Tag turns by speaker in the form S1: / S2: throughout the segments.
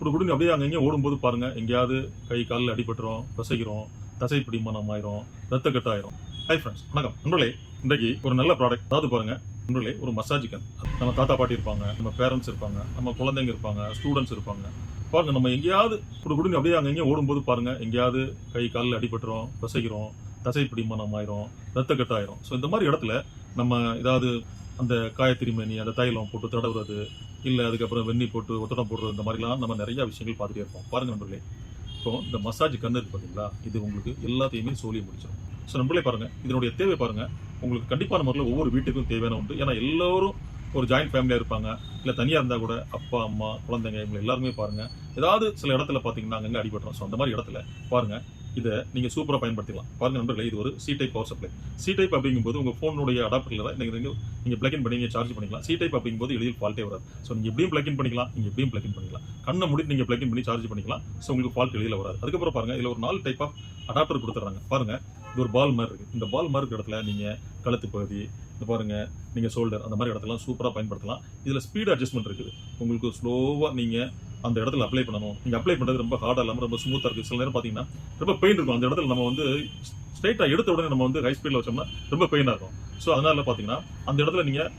S1: புடு குடுங்க அப்படியே அங்கங்கே ஓடும்போது பாருங்கள் எங்கேயாவது கை காலில் அடிபட்டுரும் பசைக்கிறோம் தசை பிடிமானம் ஆயிரும் ரத்த கட்டாயிரும். ஹை ஃப்ரெண்ட்ஸ் வணக்கம். நண்பர்களே இன்றைக்கு ஒரு நல்ல ப்ராடக்ட் அதாவது பாருங்கள் நண்பர்களே ஒரு மசாஜ் கன் நம்ம தாத்தா பாட்டி இருப்பாங்க நம்ம பேரண்ட்ஸ் இருப்பாங்க நம்ம குழந்தைங்க இருப்பாங்க ஸ்டூடெண்ட்ஸ் இருப்பாங்க. பாருங்க நம்ம எங்கேயாவது இப்படி கொடுங்க அப்படியே அங்கங்கே ஓடும்போது பாருங்க எங்கேயாவது கை காலில் அடிபட்டுரும் பசைக்கிறோம் தசை பிடிமானம் ஆயிரும் ரத்த கட்டாயிரும். ஸோ இந்த மாதிரி இடத்துல நம்ம ஏதாவது அந்த காயத்திரிமணி அந்த தைலம் போட்டு தடவுறது இல்லை அதுக்கப்புறம் வெந்நி போட்டு ஒத்தடம் போடுறது இந்த மாதிரிலாம் நம்ம நிறையா விஷயங்கள் பார்த்துட்டே இருப்போம். பாருங்கள் நண்பர்களே இப்போ இந்த மசாஜ் கண்ணு பார்த்தீங்களா இது உங்களுக்கு எல்லாத்தையுமே சோழியை முடிச்சிடும். ஸோ நண்பர்களே பாருங்கள் இதனுடைய தேவை பாருங்கள் உங்களுக்கு கண்டிப்பான முறையில் ஒவ்வொரு வீட்டுக்கும் தேவையான உண்டு. ஏன்னா எல்லோரும் ஒரு ஜாயிண்ட் ஃபேமிலியாக இருப்பாங்க. இல்லை தனியாக இருந்தால் கூட அப்பா அம்மா குழந்தைங்க இவங்க எல்லாருமே பாருங்கள் ஏதாவது சில இடத்துல பார்த்தீங்கன்னா அங்கங்கே அடிபட்டுரும். ஸோ அந்த மாதிரி இடத்துல பாருங்கள் இதை நீங்கள் சூப்பராக பயன்படுத்திக்கலாம். பாருங்க நண்பர்களே இது ஒரு C type power supply C type அப்படிங்கும்போது உங்கள் ஃபோனுடைய அடாப்டரில் தான் நீங்கள் நீங்கள் நீங்கள் பிளக்இன் பண்ணி நீங்கள் சார்ஜ் பண்ணிக்கலாம். சி டைப் அப்படிங்கும்போது எளிதில் ஃபால்ட்டே வராது. ஸோ நீங்கள் எப்படியும் பிளக்இன் பண்ணிக்கலாம். நீங்கள் எப்படியும் பிளக்இன் பண்ணிக்கலாம். கண்ணை முடித்து நீங்கள் பிளக்இன் பண்ணி சார்ஜ் பண்ணிக்கலாம். ஸோ உங்களுக்கு ஃபால்ட் எளிதில் வராது. அதுக்கப்புறம் பாருங்கள் இதில் ஒரு நாலு டைப் ஆஃப் அடாப்டர் கொடுத்துட்றாங்க. பாருங்கள் இது ஒரு பால் மாதிரி இருக்குது இந்த பால் மாதிரி இருக்கிற இடத்துல நீங்கள் கழுத்து பகுதி இந்த பாருங்கள் நீங்கள் ஷோல்டர் அந்த மாதிரி இடத்துலாம் சூப்பராக பயன்படுத்தலாம். இதில் ஸ்பீடு அட்ஜஸ்ட்மெண்ட் இருக்குது. உங்களுக்கு ஸ்லோவாக நீங்கள் அந்த இடத்துல அப்ளை பண்ணணும். நீங்கள் அப்ளை பண்ணுறது ரொம்ப ஹார்டாக இல்லாமல் ரொம்ப ஸ்மூத்தாக இருக்குது சில நேரம் பார்த்தீங்கன்னா ரொம்ப பெயின் இருக்கும். அந்த இடத்துல நம்ம வந்து ஸ்ட்ரைட்டாக எடுத்த உடனே நம்ம வந்து ஹை ஸ்பீடில் வச்சோம்னா ரொம்ப பெயினாக இருக்கும். ஸோ அதனால பார்த்தீங்கன்னா அந்த இடத்துல நீங்கள்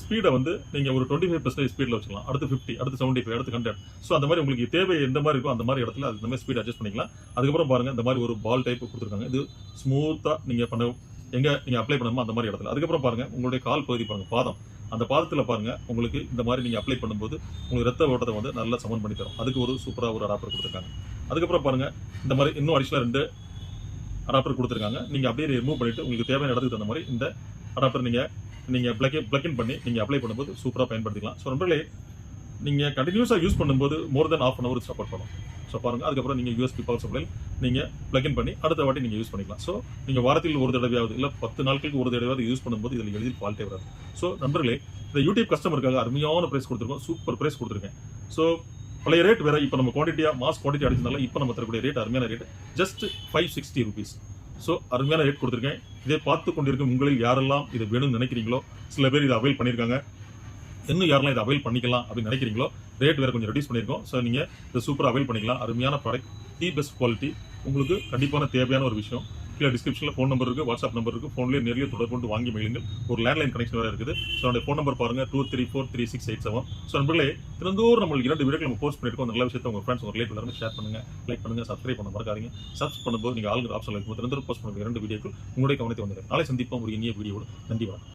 S1: ஸ்பீடை வந்து நீங்கள் ஒரு டுவெண்ட்டி ஃபைவ் பர்சன்டேஜ் ஸ்பீடில் வச்சுக்கலாம். அடுத்து ஃபிஃப்டி அடுத்து செவன்ட்டி ஃபைவ் அடுத்து ஹண்ட்ரட் ஸோ அந்த மாதிரி உங்களுக்கு தேவை எந்த மாதிரி இருக்கும் அந்த மாதிரி இடத்துல அது மாதிரி ஸ்பீட் அட்ஜஸ்ட் பண்ணிக்கலாம். அதுக்கப்புறம் பாருங்கள் இந்த மாதிரி ஒரு பால் டைப் கொடுத்துருக்காங்க. இது ஸ்மூத்தாக நீங்கள் பண்ண எங்கே நீங்கள் அப்ளை பண்ணணுமோ அந்த மாதிரி இடத்துல. அதுக்கப்புறம் பாருங்கள் உங்களுடைய கால் பகுதி பாருங்கள் பாதம். அந்த பாதத்தில் பாருங்கள் உங்களுக்கு இந்த மாதிரி நீங்கள் அப்ளை பண்ணும்போது உங்களுக்கு ரத்த ஓட்டத்தை வந்து நல்லா சமன் பண்ணி தரும். அதுக்கு ஒரு சூப்பராக ஒரு அடாப்டர் கொடுத்துருக்காங்க. அதுக்கப்புறம் பாருங்கள் இந்த மாதிரி இன்னும் அடிஷ்னல் ரெண்டு அடாப்டர் கொடுத்துருக்காங்க. நீங்கள் அப்படியே ரிமூவ் பண்ணிவிட்டு உங்களுக்கு தேவையான இடத்துக்கு தகுந்த மாதிரி இந்த அடாப்டர் நீங்கள் நீங்கள் பிளக் பிளக்இன் பண்ணி நீங்கள் அப்ளை பண்ணும்போது சூப்பராக பயன்படுத்திக்கலாம். ஸோ நண்பர்களே நீங்கள் கண்டினியூஸாக யூஸ் பண்ணும்போது more than half an hour support பண்ணும் ஸோ பாருங்கள் அதுக்கப்புறம் நீங்கள் யூஎஸ்பி பவர் சப்ளை நீங்கள் பிளக்இன் பண்ணி அடுத்த வாட்டி நீங்கள் யூஸ் பண்ணிக்கலாம். ஸோ நீங்கள் வாரத்தில் ஒரு தடவையாவது இல்லை பத்து நாட்களுக்கு ஒரு தடவையாவது யூஸ் பண்ணும்போது இதில் எளிதில் ஃபால்ட்டே வராது. ஸோ நண்பர்களே இந்த யூடியூப் கஸ்டமருக்காக அருமையான ப்ரைஸ் கொடுத்துருக்கோம். சூப்பர் ப்ரைஸ் கொடுத்துருக்கேன். ஸோ பழைய ரேட் வேறு இப்போ நம்ம குவான்டிட்டியாக மாஸ் குவான்டிட்டி அடிச்சதால இப்போ நம்ம தரக்கூடிய ரேட் அருமையான rate just five sixty rupees so அருமையான ரேட் கொடுத்துருக்கேன். இதை பார்த்து கொண்டிருக்கும் உங்களில் யாரெல்லாம் இதை வேணும்னு நினைக்கிறீங்களோ சில பேர் இதை அவைல் பண்ணியிருக்காங்க. இன்னும் யாரெல்லாம் இதை அவைல் பண்ணிக்கலாம் அப்படின்னு நினைக்கிறீங்களோ ரேட் வேறு கொஞ்சம் ரெடியூஸ் பண்ணியிருக்கோம். ஸோ நீங்கள் இதை சூப்பராக அவைல் பண்ணிக்கலாம். அருமையான ப்ராடக்ட் தி பெஸ்ட் குவாலிட்டி உங்களுக்கு கண்டிப்பான தேவையான ஒரு விஷயம். கீழே டிஸ்கிரிப்ஷனில் ஃபோன் நம்பர் இருக்குது வாட்ஸ்அப் நம்பர் இருக்குது ஃபோன்லேயே நேரில் தொடர்பு கொண்டு வாங்கி மகிழுங்கள் ஒரு லேண்ட்லைன் கனெக்ஷன் வேறு இருக்குது. ஸோ என்னுடைய ஃபோன் நம்பர் பாருங்கள் two three four three six eight seven so நண்பர்களே திறந்தோர் நம்மளுக்கு இரண்டு வீடியோ நம்ம போஸ்ட் பண்ணியிருக்கோம். நல்ல விஷயத்தை உங்கள் ஃப்ரெண்ட்ஸ் உங்கள் ரிலேட்டிவ் எல்லாரும் ஷேர் பண்ணுங்கள் லைக் பண்ணுங்கள் சப்ஸ்கிரைப் பண்ண மறக்காதீங்க. சப்ஸ் பண்ணும்போது நீங்கள் ஆளுங்க ஆப்ஷன் இருக்கும்போது தினந்தோறும் போஸ்ட் பண்ணுற இரண்டு வீடியோக்கு உங்களுடைய கவனத்தை வந்துடும் நாளை சந்திப்போம் ஒரு இனிய வீடியோடு நன்றி வணக்கம்.